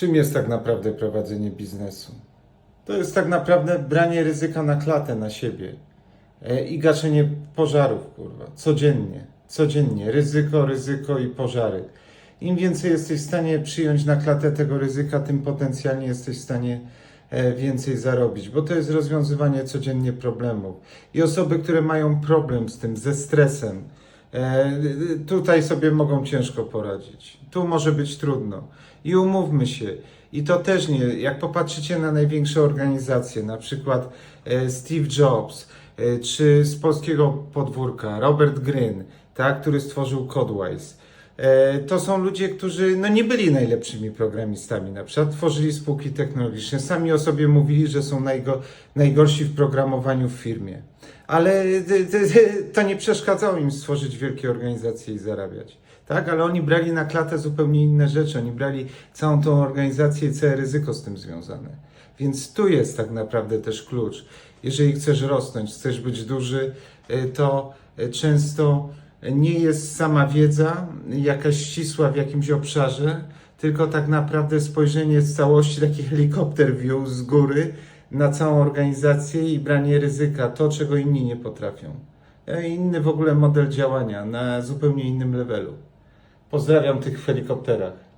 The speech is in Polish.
Czym jest tak naprawdę prowadzenie biznesu? To jest tak naprawdę branie ryzyka na klatę na siebie e, i gaszenie pożarów, kurwa, codziennie, codziennie, ryzyko, ryzyko i pożary. Im więcej jesteś w stanie przyjąć na klatę tego ryzyka, tym potencjalnie jesteś w stanie e, więcej zarobić, bo to jest rozwiązywanie codziennie problemów. I osoby, które mają problem z tym, ze stresem, tutaj sobie mogą ciężko poradzić. Tu może być trudno. I umówmy się, i to też nie, jak popatrzycie na największe organizacje, na przykład e, Steve Jobs, e, czy z polskiego podwórka Robert Greene, tak, który stworzył Codewise. E, To są ludzie, którzy no, nie byli najlepszymi programistami, na przykład tworzyli spółki technologiczne. Sami o sobie mówili, że są najgo, najgorsi w programowaniu w firmie. Ale d- d- to nie przeszkadzało im stworzyć wielkie organizacje i zarabiać. Tak, ale oni brali na klatę zupełnie inne rzeczy. Oni brali całą tą organizację i całe ryzyko z tym związane. Więc tu jest tak naprawdę też klucz. Jeżeli chcesz rosnąć, chcesz być duży, to często nie jest sama wiedza jakaś ścisła w jakimś obszarze, tylko tak naprawdę spojrzenie z całości, taki helikopter view z góry na całą organizację i branie ryzyka, to czego inni nie potrafią. E, Inny w ogóle model działania na zupełnie innym levelu. Pozdrawiam tych w helikopterach.